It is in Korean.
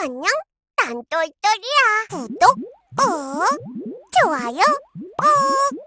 안녕, 난 똘똘이야. 구독, 음? 어, 좋아요, 꾹.